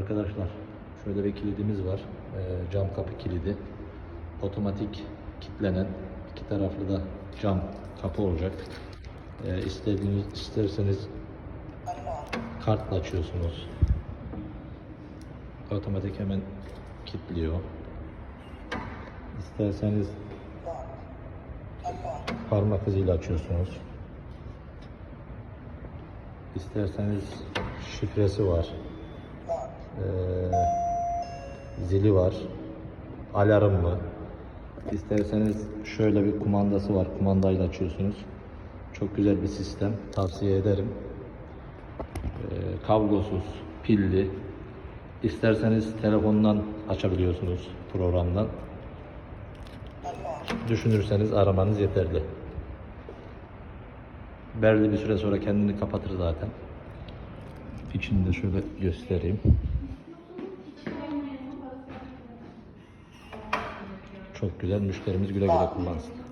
Arkadaşlar şöyle bir kilidimiz var. Ee, cam kapı kilidi. Otomatik kilitlenen iki taraflı da cam kapı olacak. Ee, istediğiniz isterseniz kartla açıyorsunuz. Otomatik hemen kilitliyor. İsterseniz parmak izıyla açıyorsunuz. İsterseniz şifresi var. Ee, zili var. Alarmlı. İsterseniz şöyle bir kumandası var. Kumandayla açıyorsunuz. Çok güzel bir sistem. Tavsiye ederim. Ee, kablosuz, pilli. İsterseniz telefondan açabiliyorsunuz programdan. Düşünürseniz aramanız yeterli. Belli bir süre sonra kendini kapatır zaten. İçini de şöyle göstereyim. Çok güzel. Müşterimiz güle güle kullansın.